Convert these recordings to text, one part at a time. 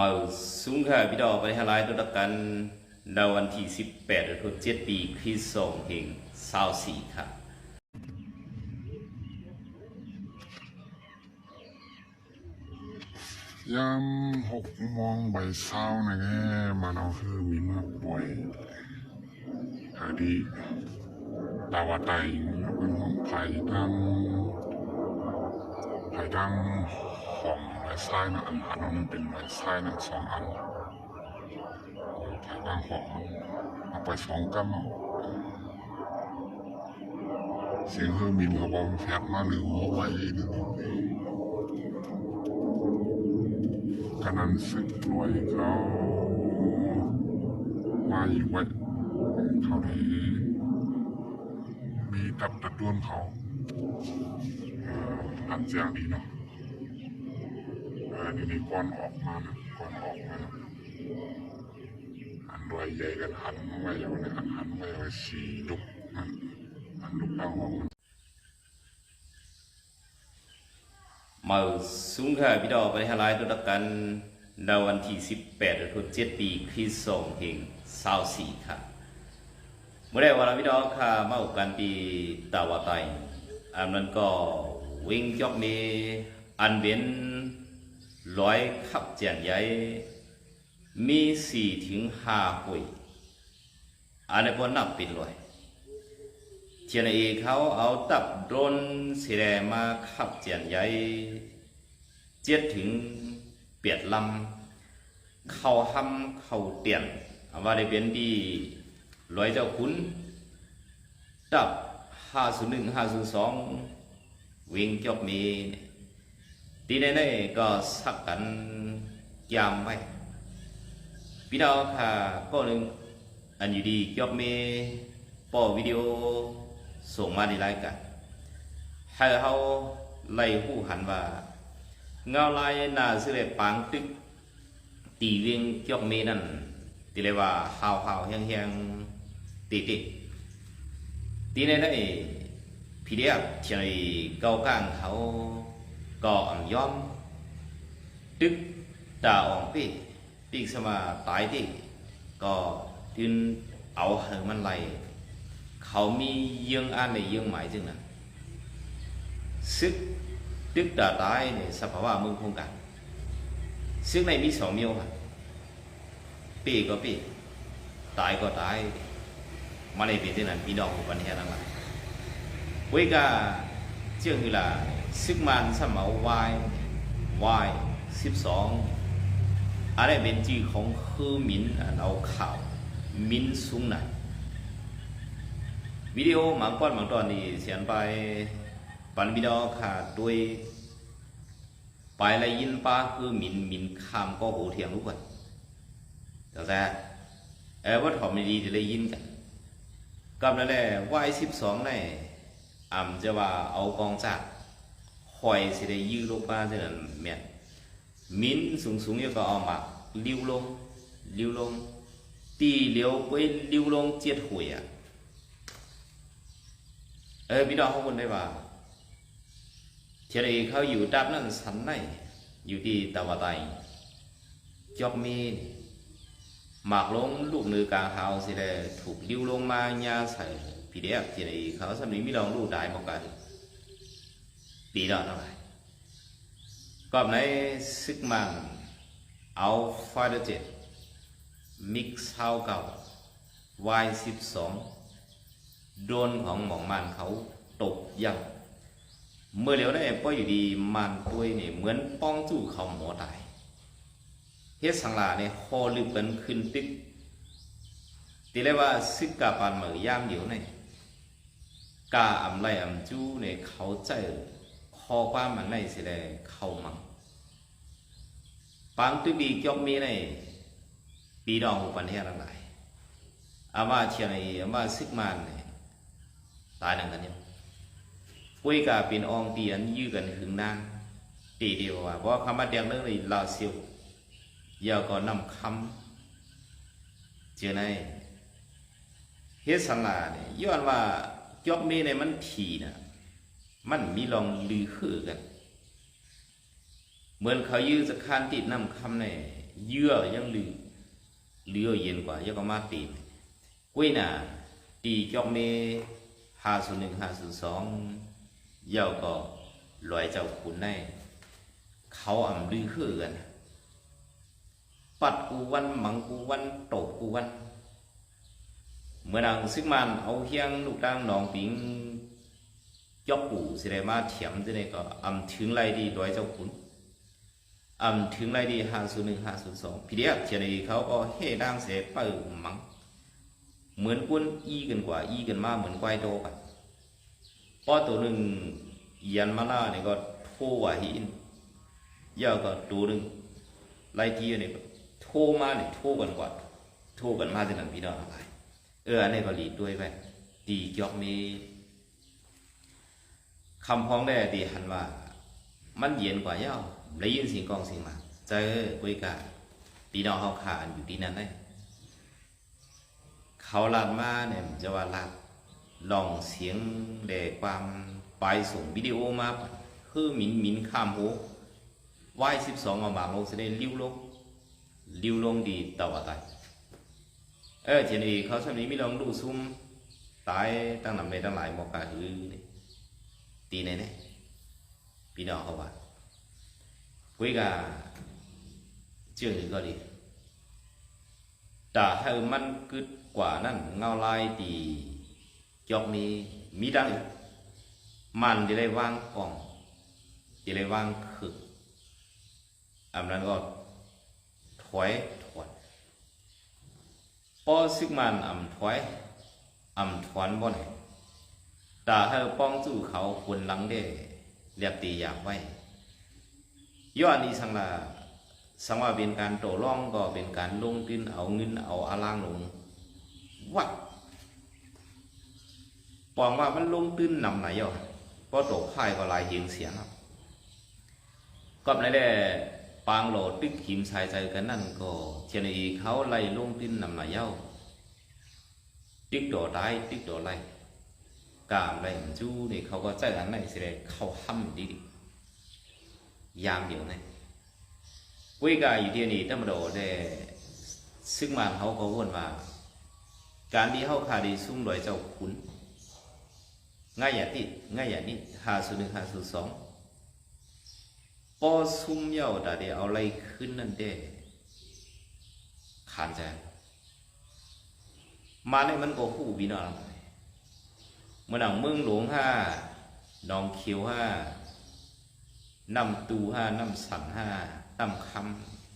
มาสูงค่ะพี่ดอกไปทลายตัวตะกันดาววันที่ 18เดือนธันวาคมปีคริสสองเฮงสาวสี่ค่ะยามหกโมงบ่ายเช้านะแง่มันเอาคือมีมาป่วยคดีดาวไตเป็นของไผ่ทั้งไผ่ทั้งของ ไม้ไส้นะอันอันนั้นเป็นไม้ไส้นะสองอันไผ่ทั้งของเอาไปสองกัมเสียงเฮอร์มินเขาบอกแฟบมาหรือว่าไว้หรือกำนันสึกหน่วยเขามาอยู่ไว้เขาได้มีตับตะด้วนเขาอันเสียงดีเนาะ เออนี่นี่ก่อนออกมานะก่อนออกมานะอันรวยใหญ่กันหันไว้เอาเนี่ยอันหันไว้ไว้สี่ลุกอันอันลุกตั้งห้องมาสูงค่ะพี่ดอกไปทลายตัวตะกันดาวันที่ 18เดือนธันวาคมปีคริสต์สองเฮงสาวสี่ค่ะเมื่อได้วันพี่ดอกค่ะมาอุกันปีตาวาไตอันนั้นก็วิ่งจอกมีอันเว้น ร้อยขับเจียนใหญ่มีสี่ถึงห้าหุยอันนี้พอนับเป็นร้อยเจียนเอเขาเอาตับโดรนสีแดงมาขับเจียนใหญ่เจ็ดถึงเปียดลำ เข้าห้ำเข้าเตียนว่าได้เป็นดีร้อยเจ้าคุณตับห้าศูนย์หนึ่งห้าศูนย์สองวิ่งจบมี ตีในในก็สักกันยามไปพี่น้องค่ะก็หนึ่งอันอยู่ดีจบมีปอวิดีโอส่งมาในรายการให้เขาไล่หูหันว่าเงาลายนาสิเลปางตึกตีเวียงจอกเมนั่นตีเลยว่าหาวหาวแห้งแห้งตีตีตีในนั้นพี่เดียเชียเกาก้างเขา ก็อ่ำย้อมตึกตาอองปีปีกสมาตายตีก็ทึนเอาเหงมันไล่เขามีเยื่องอันในเยื่องหมายจึงนั้นซึกตึกดาตายในสภาวะมืองคงการซึกในมีสองมิวค่ะปีก็ปีตายก็ตายมาในป็นที่นั้นพี่น้องปัญหาทั้งหลายเวกาเชื่อคือละ ซึกมันสมาวาย Y สิบสองอะไรเป็นชื่อของคือมินเอาข่าวมินสูงไหนวิดีโอบางก้อนบางตอนนี่เสียนไปปันวิดีโอขาดด้วยไปแล้วยินป้าคือมินมินคำก็โหเทียงรู้กันแต่แต่เออว่าถอมดีจะได้ยินกันกำนั่นแหละวายสิบสองในอ่ำจะว่าเอากองจาก คอยสิได้ยื้อลงมาเท่านั้นแม่นมินสูงสูงๆก็เอามาลิ้วลงลิ้วลงตีเหลียวไปลิ้วลงเจ็ดหวยอะเออพี่น้องเขาคนได้ว่าเทเลเขาอยู่ดับนั่นสันในอยู่ที่ตะวันตกจอบมีหมากลงลูกนือกาเขาสิเลยถูกลิ้วลงมาญาใส่พี่เดียเทเลเขาสมัยมีลองลูกได้บอกกันปีดอกเหร่ก็ในกมั งเอาไฟเดอร์เจ็ดมิกซ์เท่าเก่าวายสิบสองโดนของหมองมันเขาตกยังเมื่อเร็วได้ป้ออยู่ดีมันตัวนี่เหมือนป้องจู่เขาหมอตายเฮ็ดสังลาเนี่ยคอลึกกันขึ้นตึกตีเลยว่าซึกกาปานเหมือย่ามเดียวเนี่ยกาอำไรอำจู้เนี่ยเขาใจ คอความมันในสิได้เข้ามังปางตึกดีจอกมีในปีดองหูปันเทศทั้งหลายอามาเชียงไอ้อามาซึกมันเนี่ยตายหนังกันเนี่ยปุ้ยกาเป็นองเตียนยื้อกันหึงนางตีเดียวว่าเพราะคำว่าเดียงเรื่องนี้ลาเซียวยาวก็นำคำเจอในเฮสังลาเนี่ยย้อนว่าจอบมีในมันทีนะ มันมีลองลือคือกัน เหมือนเขายื้อสะคานติดนำคำในเยื่อยังลือเลือเย็นกว่ายังก็มาตีกุ้ยน่ะตีจอกเมห้าศูนย์หนึ่งห้าศูนย์สองเย่าก็ลอยเจ้าขุนในเขาอ่ำลือคือกัน ปัดกูวันหมังกูวันโตกกูวัน เมื่อนางซึกมันเอาเฮียงลูกดังหนองปิง ยกกูสิได้มาเถียมสิได้ก็อำถึงไรดีร้อยเจ้าขุนอำถึงไรดีห้าศูนย์หนึ่งห้าศูนย์สองพี่เดียเทียนอีเขาก็เฮ่ดังเสเปิ่มังเหมือนกุ้นอีกันกว่า อีกันมาเหมือนควายโตกันพอตัวหนึ่งยันมาล่าเนี่ยก็โทว่าหินยาวก็ตัวหนึ่งไล่ที่เนี่ยโทมาเนี่ยโทกันกว่าโทกันมาที่นั่นพี่น้องอะไรเอออันนี้ก็หลีดด้วยไปดีจอกมี คำพ้องได้ดีหันว่า มันเย็นกว่าเย้าได้ยินเสียงกองเสียงมาเจอกุยกาพี่น้องเขาขาอยู่ที่นั่นได้เขาลาดมาเนี่ยจะว่าลาดลองเสียงแด่ความไปส่งวิดีโอมาคือหมินหมินข้ามโหวายสิบสองมาบางโลกแสดงลิ้วลงลิ้วลงดีต่อว่าตายเออทีนี้เขาสมัยมีลองดูซุ่มตายตั้งนำในตั้งหลายหมอกาหือนี่ ตีในนี่ยพี่น้องเขาว่าคุยกับเชื่อถือก็ดีแต่ให้มันกึดกว่านั้นเงาลายตีจอกนี้มีดังมันจะได้วางกล่องจะได้วางขึกอันนั้นก็ถอยถอยป้อซึกมันอ่ำถอยอ่ำถอนบ่ไหน ตาให้ป้องสู้เขาคนหลังได้เรียบตีอยากไว้ย้อนนี้สังลาสังว่าเป็นการโตร่องก็เป็นการลงทุนเอาเงินเอาอาลางลงวัดปองว่ามันลงทุนนำไหนย่อเพราะโตค่ายก็หลายเหียงเสียงครับก็ไม่ได้ปางโหลดตึกหิมชายใจกันนั่นก็เจนอีเขาไล่ลงทุนนำไหนย่อตึกโดดได้ตึกโดดไล่ กามไล่มันจู้นี่เขาก็ใจอันไหนสิได้เขาห้ำดีๆยามเดียวนี่วิกาอยู่ที่นี่ตั้งมาโดได้ซึ่งมันเขาก็วนว่า การที่เขาขาดีซุ่มลอยเจ้าขุนง่ายอย่าติดง่ายอย่านิดหาสุดหนึ่งหาสุดสองพอซุ่มเย่าแต่เดียวเอาอะไรขึ้นนั่นเด้ขานใจมาในมันก็หูบีนอน เมื่อหนังเมืองหลวงห้าหนองเขียวห้านำตูห้านำสันห้าตำค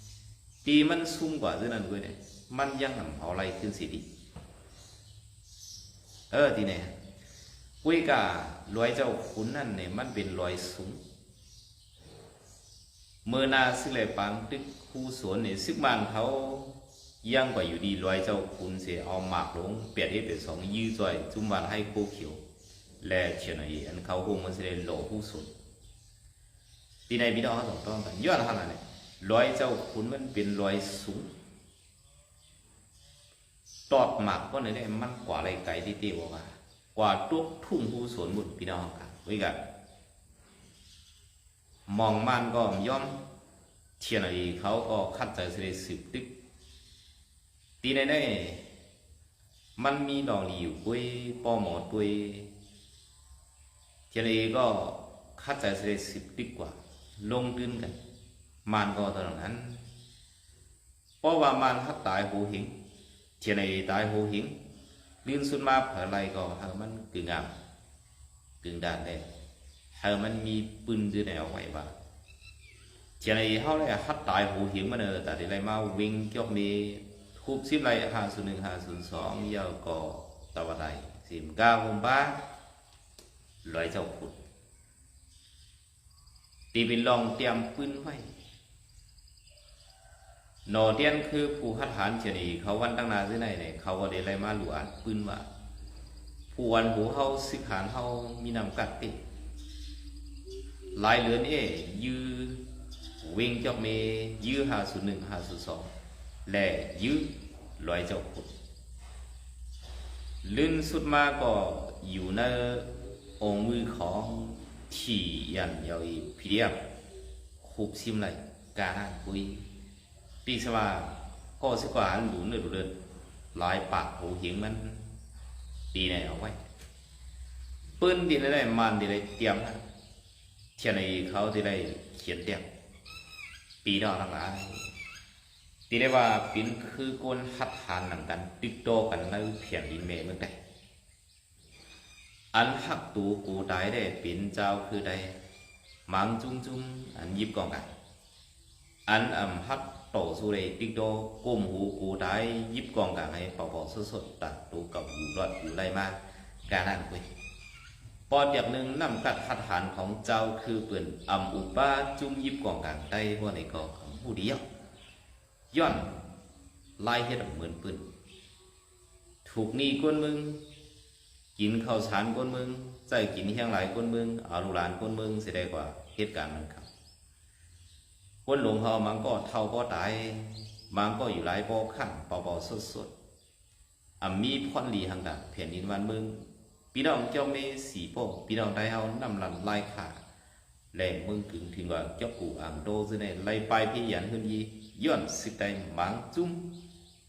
ำตีมันซุ่มกว่าเรื่องนั้นด้วยเนี่ยมันยังหำเอาอะไรขึ้นสิดีเออทีเนี่ยกุยกาลอยเจ้าขุนนั่นเนี่ยมันเป็นรอยสูงเมื่อนาสิเลปังตึกคู่สวนเนี่ยซึกมันเขา ยังกว่าอยู่ดีลอยเจ้าขุนเสียเอาหมากลงเปียดให้เป็นสองยื้อจ่อยจุ่มวันให้โคเขียว และเชียนอีอันเขาคงมันเสียหล่อผู้สนทีในพี่น้องเขาต้องกันย้อนขนาดนี้อยเจ้าขุนมันเป็นรอยสูงตอดหมักก็ไหนได้มันกว่าอะไรไก่ที่เตียวกว่ากว่าตุกทุ่งผู้สวนบุญพี่น้องกันวิกันมองมันก็ย่อมเทียนอะไรเขาก็คัดใจเสด็จสืบตึก ตีในได้มันมีดอกหลีอยู่กุ้ยป้อหมอตุยเทียนอะไรก็คัดใจเสด็จสืบตึกว่า ลงตื้นกันมันก็ตอนนั้นเพราะว่ามันฮักตายหูหิงเทียนไอตายหูหิงลื่นสุดมาเผอไรก็เฮามันกึ่งงามกึ่งด่านได้เฮามันมีปืนด้วยแนวไหว้ว่าเทียนไอเฮาเลยฮักตายหูหิงมาเนอแต่ที่ไรมาวิ่งเกี่ยวมี คูบสิบไรห้าศูนย์หนึ่งห้าศูนย์สองยาวก็ตะวันใดสิบเก้าหมบ้าลอยเจ้าขุด ตีเป็นลองเตรียมปืนไว้หนอเตียนคือผู้หัดหานเฉนีเขาวันตั้งนานที่ไหนเนี่ยเขาก็ได้ไล่มาหลวานปืนว่าผู้วันผู้เฮาสิกหานเฮามีนำกัดติดหลายเหลือนเอยื้อวิ่งจอกเมยื้อหาสุดหนึ่งหาสุดสอง และยื้อลอยเจ้าขุดลื่นสุดมาก็อยู่ในองค์มือของที่ยันยาวีพีเดียบคุบซิมไหลการคุยปีสว่าก็สิกว่าอันดูเนื้อดูเดินลายปากหูเหียงมันปีไหนเอาไว้ปืนดีได้มันดีได้เตรียมนะเทียนในเขาที่ได้เขียนเตรียมปีดอกทั้งหลาย ตีได้ว่าปินคือกนหัดหานหนังกัน ติดโตกันในเพียงดินเมเมืองใดอันหักตูกูตายได้ปินเจ้าคือใดมังจุ้งจุ้งอันยิบกองกันอันอ่ำฮัดโตสุเรติกโดกุมหูกูได้ยิบกองกางให้ปอปอสดสดตัดตูกับอยู่รอดอยู่ไรมากการนั่นคุยปอดอย่างหนึ่งนำกัดหัดหานของเจ้าคือเปืนอ่ำอุปาจุ่มยิบกองกางได้ว่าในกอของผู้เดียว ย้อนไล่เฮ็ดเหมือนปืนถูกหนีก้นมึง กินข้าวสารก้นมึงใจกินเฮียงหลายก้นมึงเอาลูกหลานก้นมึงเสียได้กว่าเหตุการณ์นั้นครับคนหลงเขามันก็เท่าก็ตายมันก็อยู่หลายบ่ขั้นเบาๆสดๆอะมีพ่อนลีหังดาแผ่นดินวันมืองพี่น้องเจ้าเมสีโปพี่น้องได้เฮานำลันลาหลานไล่ไปพี่ยันขึ้นยีย้อนสิได้ หมังจุ้ม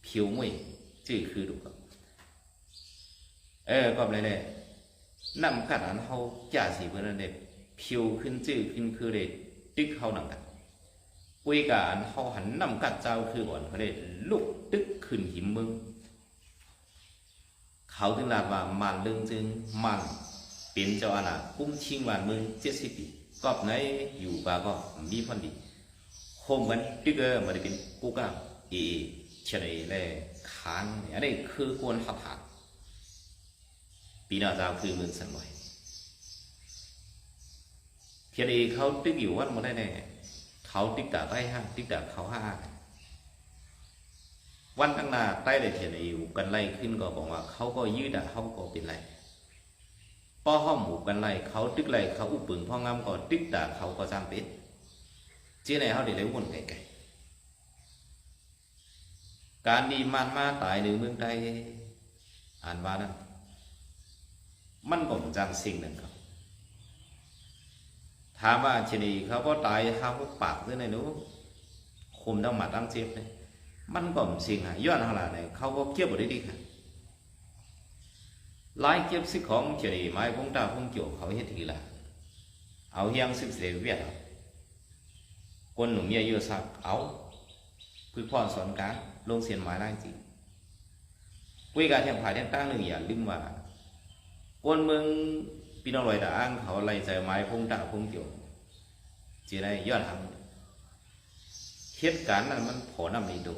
ผิวมวยชื่อคือดูครับเออก็เลยเลยนำกัดอันเฮาจ่าสีเพื่อนนั่นเด็ผิวขึ้นชื่อขึ้นคือเด็ตึกเฮาหนังกันคุยกันเขาหันนำกัดเจ้าคืออ่อนเขาเลยลุกตึกขึ้นหิมมึงเขาถึงลาว่ามันเรื่องจึงมันเป็นเจ้าอาณาคุ้มชิงวันมึงเจ็ดสิบปี กอบไหนอยู่บาก็มีพันดีโคมกันตึกเออมาได้เป็นกูก้าเอเฉลยเลยขานอันนี้คือกวนหักหักปีหน้าเจ้าคือเมืองสันไหวเพียเขาตึกอยู่วัดมาได้แน่เขาติ๊กตาใต้ห้างติ๊กตาเขาห้างวันตั้งหน้าใต้เลยเขียอยู่กันไล่ขึ้นก็บอกว่าเขาก็ยืดด่าเขาก็เป็นไร ป้อห้อมหมู่กันไล่เขาตึกไล่เขาอุปึงพ่องามก็ติ๊กตาเขาก็จำเป็นเจ้าไหนเขาเดี๋ยวเลยวนไกลๆการดีมันมาตายในเมืองใดอ่านว่านั้นมันก็จำสิ่งหนึ่งครับถามว่าชนีเขาก็ตายเขาก็ปากด้วยนนูคุมต้องมาตั้งเจ็บเลยมันก็สิ่งหายย้อนขนาไหนเขาก็เก็บบ่ได้ดีค่ะ ลายเก็บสิของชนีไม้พงตาพงเกี่ยวเขาเฮ็ดทีละเอาเฮียงสิบเสเวียดคนหนุ่มเมียเยอะสักเอาคือพ่อสอนการลงเสียนหมายได้จริงคุยกันแทงผ่ายแทงตั้งหนึ่งอย่าลืมว่าคนเมืองพี่น้องลอยตาอ้างเขาไล่ใจไม้พงตาพงเกี่ยวจีได้ย้อนทำเหตุการณ์นั้นมันผอนำนี้ดู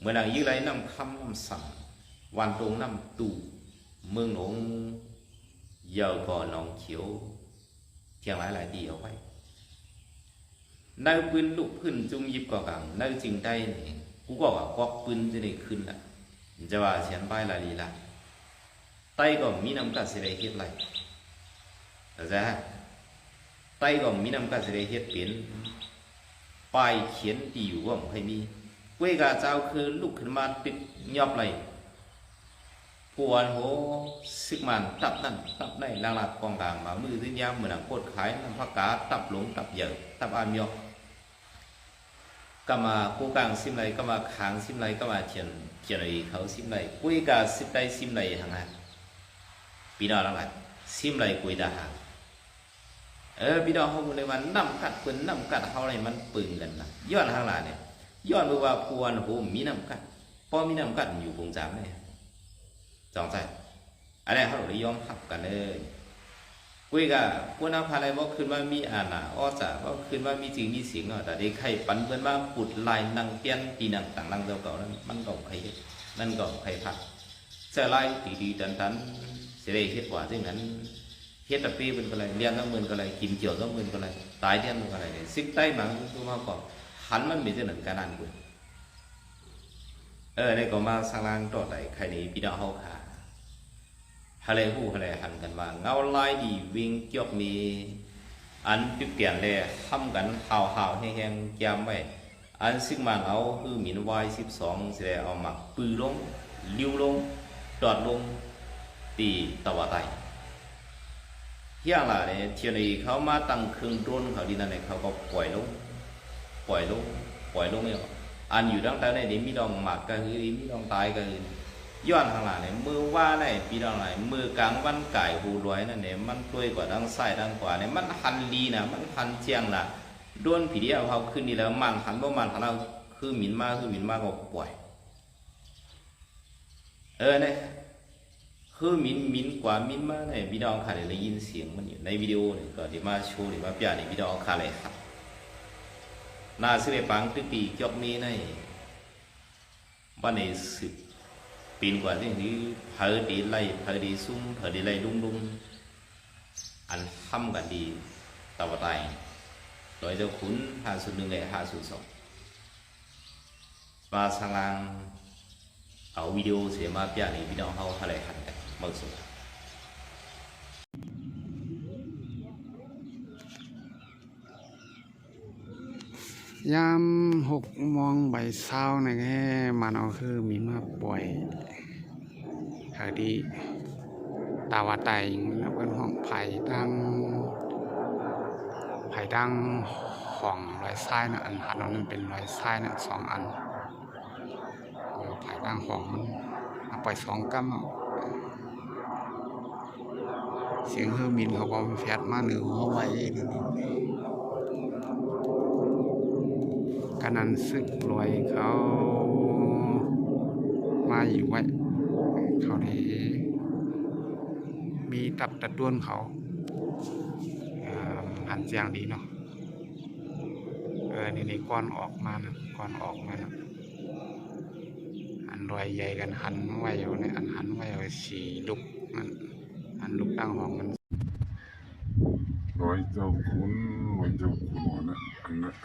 เมื่อนางยี่ไรนำคำนำสั่ง วันตรงน้ำตู่เมืองหลวงเยาวก่อนหนองเขียวเทียงหลายหลายตีเอาไว้ในปืนลุกพื้นจุงยิบก่อกางในจริงได้นี่กูก็ว่าควักปืนจะได้ขึ้นละจะว่าเสียนไปลายลีละไตก็มีน้ำกัดเสียเฮ็ดไรเข้าจฮะไตก็มีน้ำกัดเสียเฮ็ดเปลี่ยนปลายเขียนตีอยู่ว่าให้มีเวกาเจ้าคือลุกขึ้นมาติดยอบไหย กวนโหซึกมันตับนั่นตับในลางหลัดกองกลางมามือซึ่งยามเหมือนโคตรขายน้ำผักกาตับหลงตับเยอะตับอามยอกก็มากู้กลางซิมไรก็มาขางซิมไรก็มาเฉียนเฉียนไอเขาซิมไรกุ้ยกาซิมไรซิมไรทางฮะปีนอลางหลัดซิมไหรกุ้ยดาหางเออพี่น้องเขาเลยวันน้ำกัดปืนน้ำกัดเขาเลยมันปึงกันนะย้อนทางหลานเนี่ยย้อนบอกว่าควรโหมีน้ำกัดพอมีน้ำกัดอยู่คงจำมเล จองใจอะไรเขาหรือยอมหักกันเลยกุยกะพวกน้าพาอะไรบอกขึ้นว่ามีอาณาอ้อจ่าบอกขึ้นว่ามีจริงมีเสียงเนาะแต่ได้ไข่ปันเพื่อนว่าปุดลายนังเตียนตีนังต่างนังเจ้าเก่านั้นมันก็ใครนั่นก่อนใครผักเสื้อลาตีดีดันดันเสียได้เฮ็ดว่าซึ่งนั้นเฮ็ดตะปีเป็นอะไรเลี้ยงก็มือนก็อะไรกินเกี่ยวก็มือนก็อะไรตายเลี้ยงก็อะไรเนี่ยซิกใต้มังคือว่าก่อหันมันมีเส้นหนึ่งการนันกู เออในก็มาสร้างต่อไหนใครนี้พี่น้องเฮาค่ะทะเลหูทะเลหันกันว่าเงาลายดีวิ่งจบมีอันจุดเปลี่ยนเลยทำกันหาวหาวแห้งๆยามไว้อันซึ่งมาเอาคือหมินวายสิบสองแสดงเอาหมักปือลงลิ้วลงดอดลงตีตะวันไตเฮียล่ะเนี่ยเทียนีเขามาตั้งเครื่องดนเขาดีนั่นเนี่ยเขาก็ปล่อยลงปล่อยลงปล่อยลงไม่อ อันอยู่ตั้งแต่ในนี้มีดองหมักก็คือมีดองตายก็คือย้อนทางหลังเนี่ยมือว่าในปีดองไหนมือกลางวันไก่หูรวยนั่นเนี่ยมันด้วยกว่าดังไส้ดังกว่าเนี่ยมันหันลีนะมันหันเจียงนะด้วนผีเดียวเขาขึ้นนี่แล้วมันหันบ่มันหันเอาคือหมิ่นมากคือหมิ่นมากก็ปล่อยเออเนี่ยคือหมินหมินกว่าหมินมากเนี่ยพี่น้องค่ะได้ยินเสียงมันอยู่ในวิดีโอเนี่ยก็เดี๋ยวมาโชว์เดี๋ยวมาเปลี่ยนในพี่น้องค่ะเลยครับ นาสิเรปังที่ปีจอกมีในบ้านในสิบปีกว่าที่นี้เผอดีไล่เผอดีซุ่มเผอดีไล่ดุ้มดุ้งอันห้ำกันดีตาวตายร้อยเจ้าขุนห้าสูนย์หนึ่งเลยห้าสูนย์สองมาสร้างเอาวิดีโอเสียมาเปียนี่พี่องเขาอะไรหันกันมือสุด ยามหกโมองใบายเช้าในแง่มันเอาคือมีมาป่วยคดีตาวาไตแล้วเป็นห้องไผ่ดังไผ่ดังห้องรอยซ้ายนะอันหันนั้นเป็นรอยซ้ายนะสองอันไผ่ดังห้องมันเอาไปสองกัมเสียงเฮือมินเขาก็แฟดมาหนึ่งหัวไว้ นันซึกรวยเขามาอยู่ไว้ เขาได้มีตับตัดด้วนเขาหันเสียงดีเนาะเออนี่นี่ก้อนออกมานะก้อนออกมานะอันรวยใหญ่กันหันไว้อยู่เนี่ยอันหันไว้อยู่สี่ลุกมันอันลุกตั้งห้องมันร้อยเจ้าคุณร้อยเจ้าคุณวะนะ อันนั้น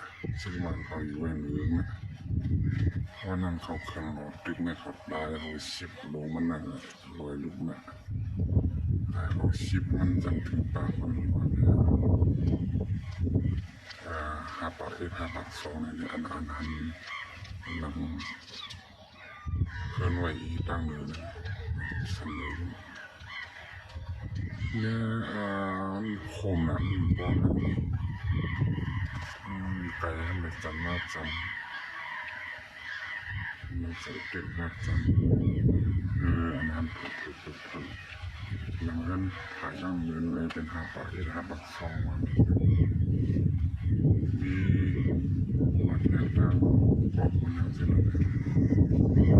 ซึ่งมันเขาอยู่แหวนเหลือนะว่าะนั่งเขาขังหนอตึกไม่เขาได้ร้อยสิบโลมันนั่นน่ะร้อยลูกนะได้ร้อยสิบมันจังถึงปากมันวันนี้อ่าห้าปากเอ็ดห้าปากสองในอันอันอันนังเคลื่อนไหวตั้งเลยนะสนเลยเนี่ยอ่อผมนะบอกนะ อืมไก่ให้มันจำน่าจำมันจะเด็กน่าจำเอออันนั้นถูกถูกถูกถูกหลังนั้นถ่ายย่างเงินเลยเป็นห้าปากอีกห้าปากสองวันมีวัดแรกแล้วบอกคนนั้นสิเลย